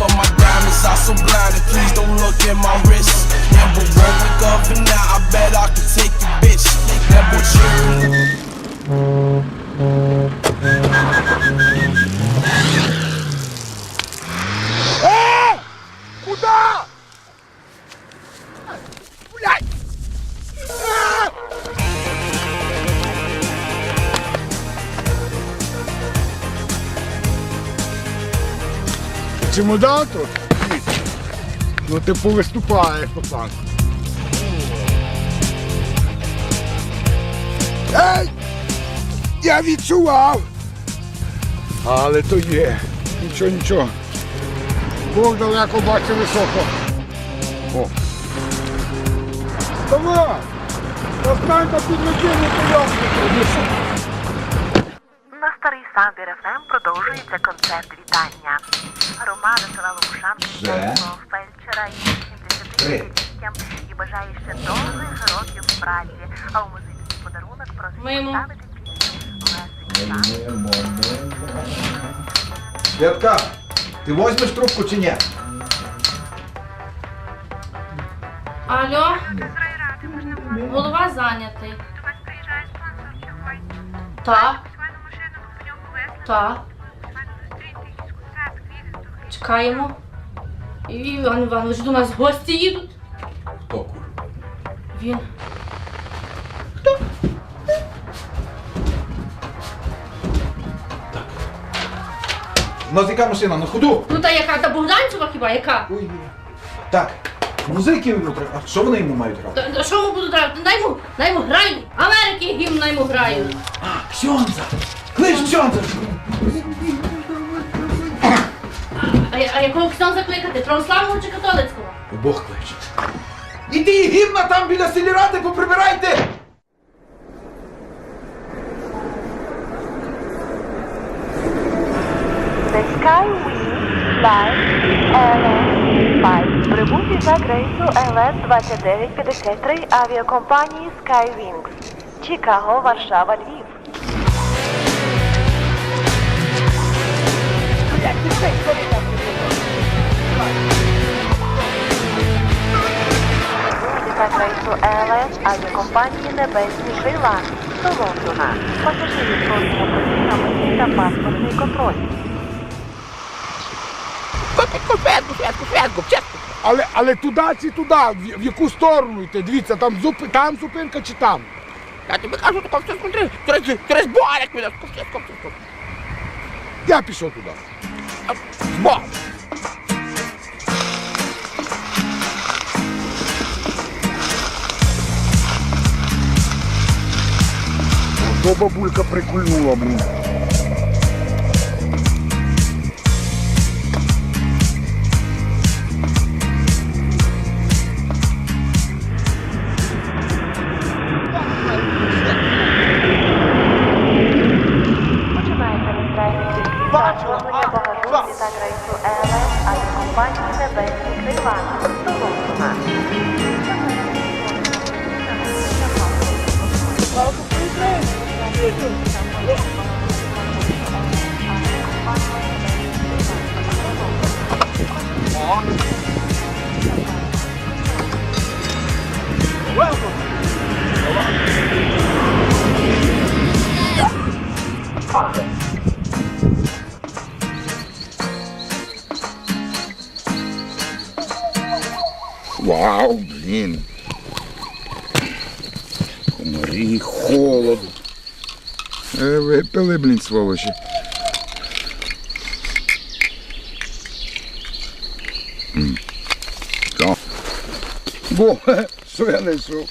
but my diamonds are so blinded. Please don't look at my wrist. Never won't wake up and now I bet I can take your bitch. Never chill. Куда? Чемодан тут? Ну ти повиступаєш, пацан. Ей! Я відчував! Але то є. Нічого, нічого. Бог далеко бачить високо. О. Давай! Та підлетіли пояснити. На старий Самбір ФМ продовжується концерт вітання. Громада села Лопушанки вітає свого фельдшера і 70-річчям і бажає ще довгих років праці. А у музичний подарунок просить поставити пісню Лесик Святка, ти возьмеш трубку чи ні? Алло? Голова зайнятий. Так. Так. Чекаємо. І Іван Іванович до нас гості їдуть. Хто кур? Він. У нас яка машина на ходу? Ну та яка? Та Богданцева хіба яка? Ой. Так, музики йому треба. А що вони йому мають грати? Та, та що ми будемо грати? Дай йому, дай йому граю. Америки гімн дай йому граю. А, Ксьонза! Клич Ксьонза! А, я- а якого ксьон закликати? Православного чи католицького? Бог кличе. Іди гімна там біля сільради поприбирайте! The Skywing Flight LS5 прибув за рейсу LS2953 авіакомпанії Skywings. Чикаго, Варшава, Львів. Рейсу авіакомпанії Небесні Крила до Лондона. Пасажирів просимо пройти на паспортний контроль. Але, але туди чи туди, в, в яку сторону йти? Дивіться, там, зуп, там зупинка чи там? Я тобі кажу, тако все смотри, через, через барик мене, скопче, скопче, скопче. Я пішов туди. Бо! То бабулька прикульнула, блін. Випили, блін, сволочі. М. О. Во, що я знайшов?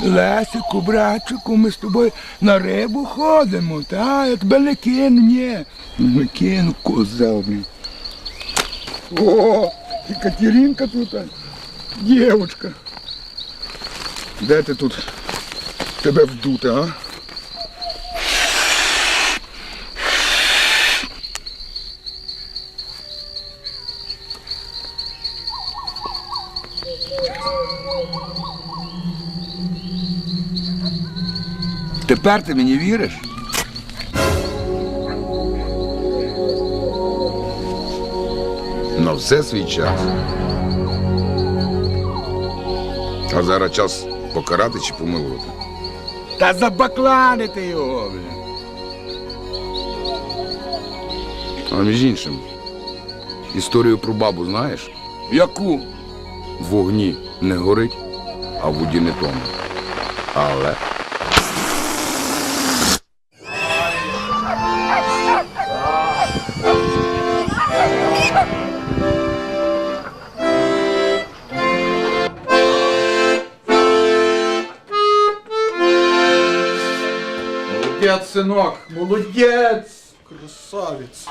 Лесику, братчику, ми з тобою на рибу ходимо, та? Я тебе не кину, ні. Не кину, козел, блін. О, і Катеринка тут, дівчинка. Де ти тут тебе вдути, а? Тепер ти мені віриш? На все свій час. А зараз час покарати чи помилувати. Та забакланити його, блін. А між іншим, історію про бабу знаєш? Яку? В вогні не горить, а в воді не тоне. Але. Молодець, синок, молодець. Красавець.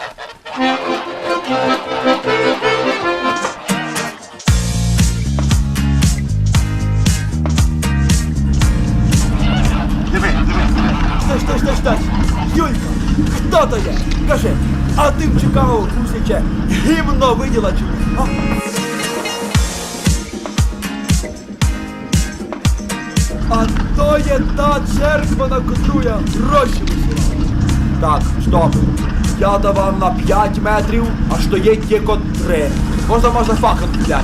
Ти в Чикаго, виділа чи? А? То є та церква, на котру я гроші висилав. Так, стоп. Я давав на 5 метрів, а що є тільки 3. Можна можна фахан блядь.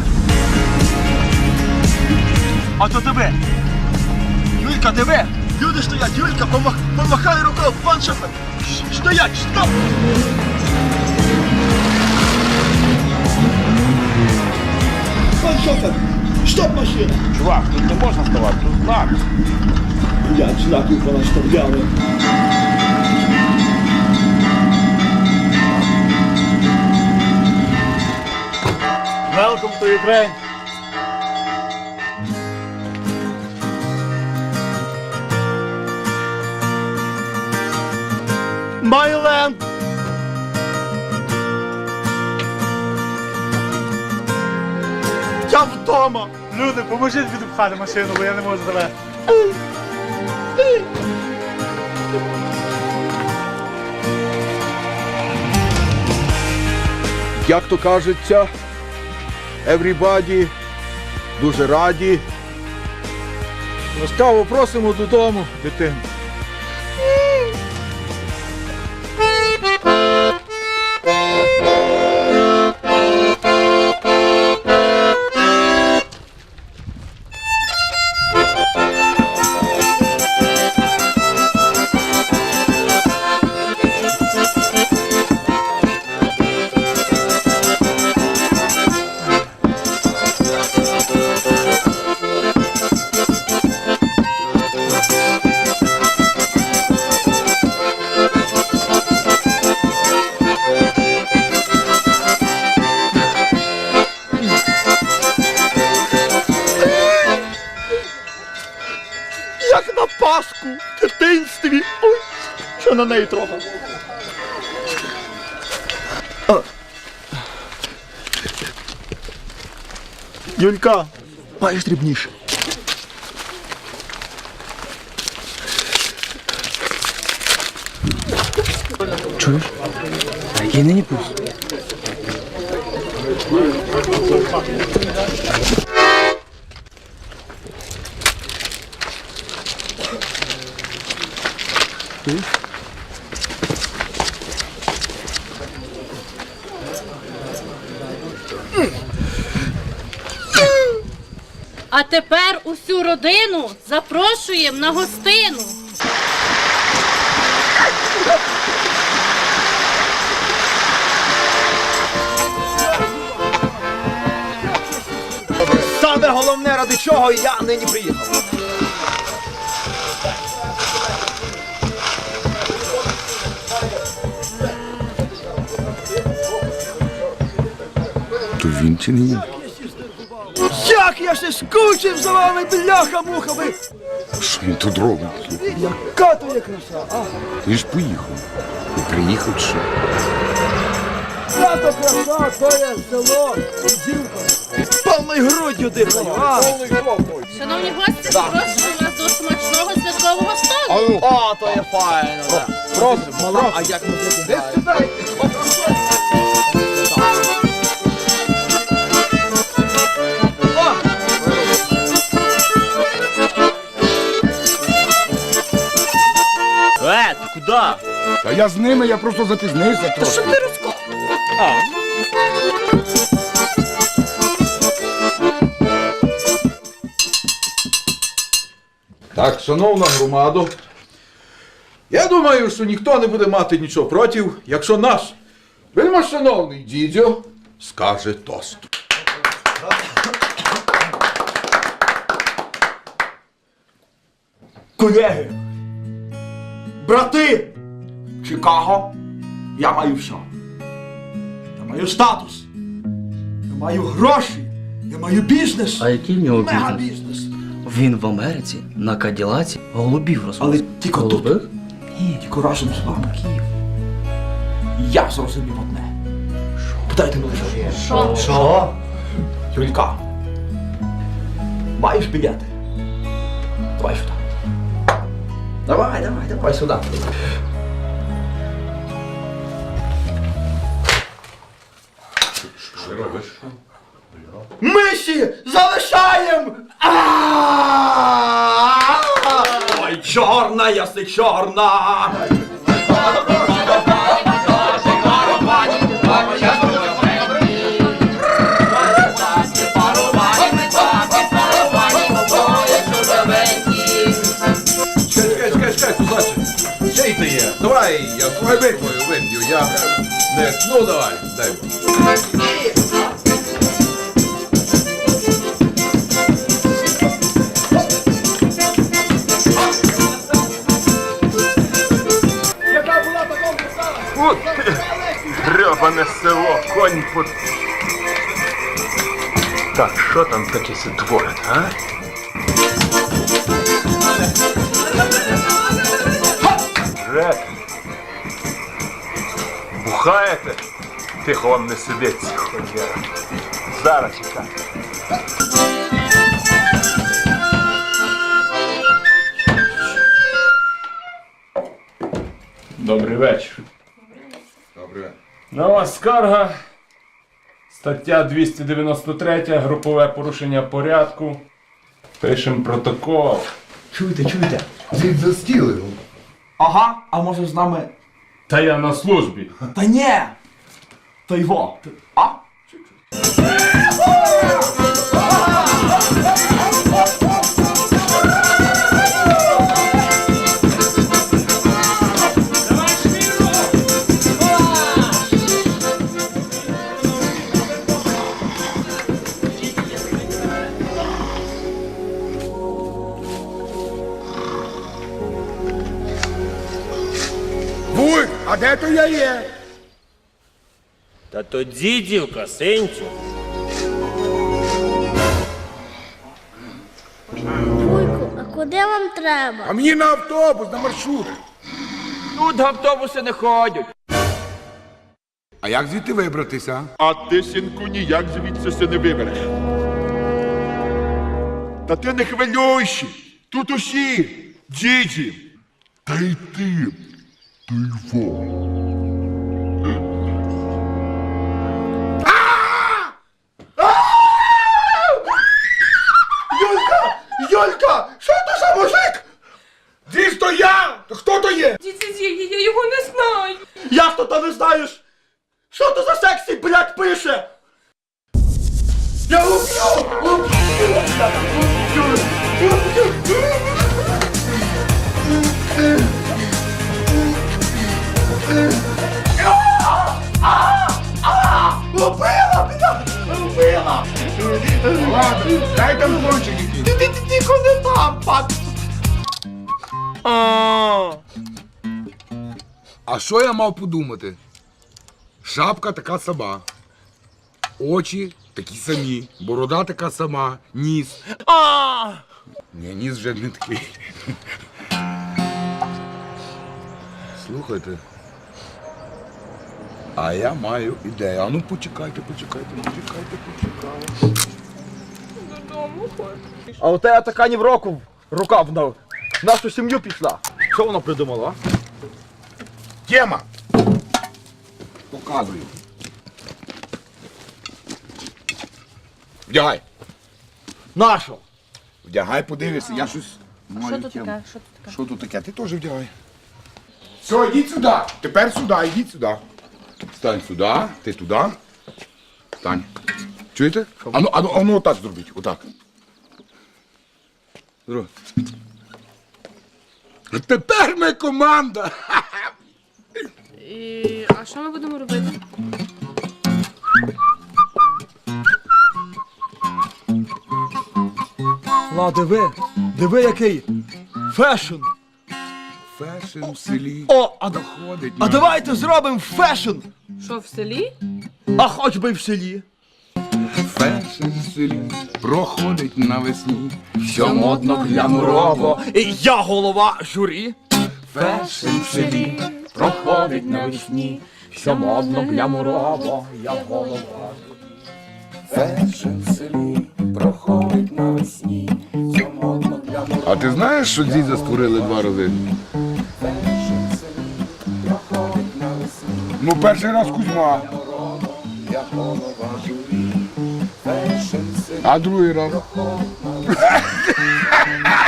А то тебе. Юлька, тебе! Люди стоять, Юлька, помах, помахай рукою, пан шофер! Ш- Стоять, стоп! Пан шофер, стоп машина! Чувак, тут не можна ставати, тут знак. Блядь, знаків понаставляли. Welcome to Ukraine! Я! Люди, поможіть відпхати машину, бо я не можу завести. Як то кажеться, everybody дуже раді. Ласкаво просимо додому, дитину. на неї трохи. Юлька, маєш дрібніше. А Родину запрошуємо на гостину. Саме головне, ради чого я нині приїхав. То він чи не він? Я ще скучив за вами, бляха-муха, ви! Що він тут робить? Яка то є краса, а? Ти ж поїхав. Не приїхав чи що? Яка краса, то є село, дівка. Повною груддю дихаю, а? Шановні гості, запрошую вас до смачного святкового столу. О, то є файно. Просимо, а як музики грають? Да. Та я з ними, я просто запізнився Та що ти розко... А, Так, шановна громадо, я думаю, що ніхто не буде мати нічого проти, якщо наш вельмашановний дідьо скаже тост. Колеги, брати, Чикаго, я маю все. Я маю статус. Я маю гроші. Я маю бізнес. А який в нього Мега бізнес? бізнес. Він в Америці на Каділаці голубів розводить. Але тільки тут. Голубих? Ні, тільки разом з вами. Київ. Я зрозумів одне. Питайте мене, що є. Що? Що? Юлька. Маєш білети? Давай сюди. Давай, давай, давай сюда. Що робиш? Миші залишаємо! Ой, чорна, яси чорна! Давай, я твою твою вип'ю, я не... Ну давай, дай. Гребане село, конь по... Так, що там таке се творить, а? Жек. Бухаєте? Тихо вам не сидиться, холєра. Зараз чекай. Добрий вечір. Добре. На вас скарга. Стаття 293, групове порушення порядку. Пишем протокол. Чуєте, чуєте? Зід за. Ага, а може з нами. Та я на службі. Та ні! Та його. А? А я є? Та то дідівка, синцю. Вуйку, а куди вам треба? А мені на автобус, на маршрут. Тут автобуси не ходять. А як звідти вибратися? А ти, синку, ніяк звідси се не вибереш. Та ти не хвилюйся. Тут усі діді. Та й ти. Ти во. Юлька! То ти не знаєш? Що то за сексі, блядь, пише? Я уб'ю! Уб'ю! Убила, блядь! Убила! Ладно, дай там кончик якийсь. Ти ти тихо не там, пап! А що я мав подумати? Шапка така сама. Очі такі самі. Борода така сама. Ніс. А! Ні, ніс вже не такий. Слухайте. А я маю ідею. А ну почекайте, почекайте, почекайте, почекайте. А у тебе така ні в року рука в на- в нашу сім'ю пішла. Що вона придумала? а? Тема! Показую. Вдягай. Нашу. Вдягай, подивися, я щось маю Що тут тему. таке? Що тут таке? Що тут таке? Ти теж вдягай. Все, йдіть сюди. Тепер сюди, йдіть сюди. Стань сюди, ти туди. Стань. Чуєте? Ану, ану, ану отак зробіть, отак. Тепер ми команда. І... А що ми будемо робити? Ла, диви, диви який фешн. Фешн в селі. О, а, да- Ходить. а давайте зробимо фешн. Що, в селі? А хоч би й в селі. Фешн в селі. Проходить навесні. Все модно, глянурово. І я голова журі. Фешн в селі. Проходить навесні. Все модно, глянурово. Я голова. Фешн в селі. Проходить навесні. Все модно для А ти знаєш, що дідя створили два рази? Ну, перший раз Кузьма. А другий раз.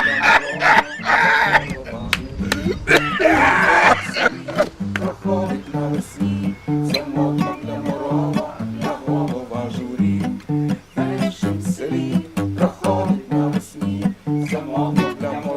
Vamos, vamos.